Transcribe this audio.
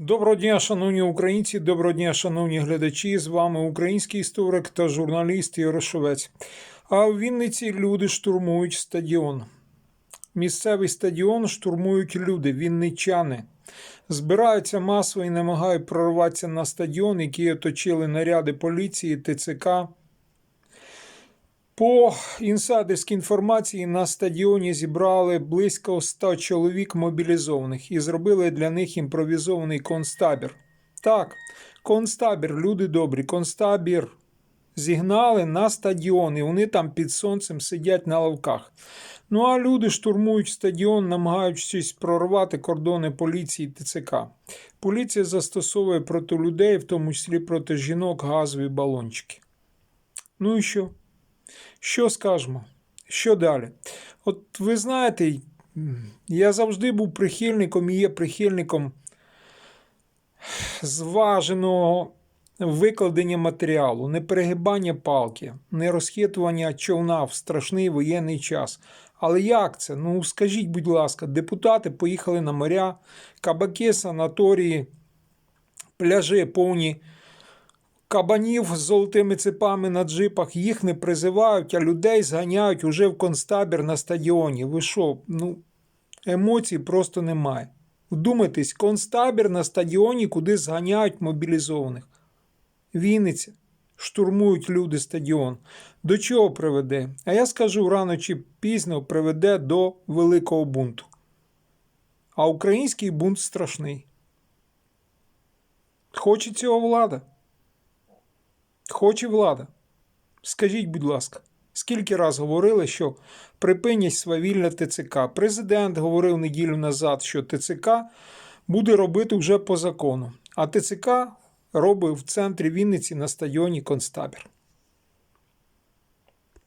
Доброго дня, шановні українці, доброго дня, шановні глядачі. З вами український історик та журналіст Ярошовець. А в Вінниці люди штурмують стадіон. Місцевий стадіон штурмують люди, вінничани. Збираються масово і намагають прорватися на стадіон, який оточили наряди поліції, ТЦК. По інсайдерській інформації на стадіоні зібрали близько 100 чоловік мобілізованих і зробили для них імпровізований концтабір. Так, концтабір, люди добрі, концтабір зігнали на стадіон, і вони там під сонцем сидять на лавках. Ну а люди штурмують стадіон, намагаючись прорвати кордони поліції і ТЦК. Поліція застосовує проти людей, в тому числі проти жінок, газові балончики. Ну і що? Що скажемо? Що далі? От ви знаєте, я завжди був прихильником і є прихильником зваженого викладення матеріалу, не перегибання палки, не розхитування човна в страшний воєнний час. Але як це? Ну скажіть, будь ласка, депутати поїхали на моря, кабаки, санаторії, пляжі повні кабанів з золотими цепами на джипах, їх не призивають, а людей зганяють уже в концтабір на стадіоні. Ви що? Ну, емоцій просто немає. Вдумайтесь, концтабір на стадіоні, куди зганяють мобілізованих. Вінниця. Штурмують люди стадіон. До чого приведе? А я скажу, рано чи пізно приведе до великого бунту. А український бунт страшний. Хоче цього влада? Хоче влада. Скажіть, будь ласка, скільки раз говорили, що припинять свавільне ТЦК? Президент говорив неділю назад, що ТЦК буде робити вже по закону. А ТЦК робить в центрі Вінниці на стадіоні концтабір.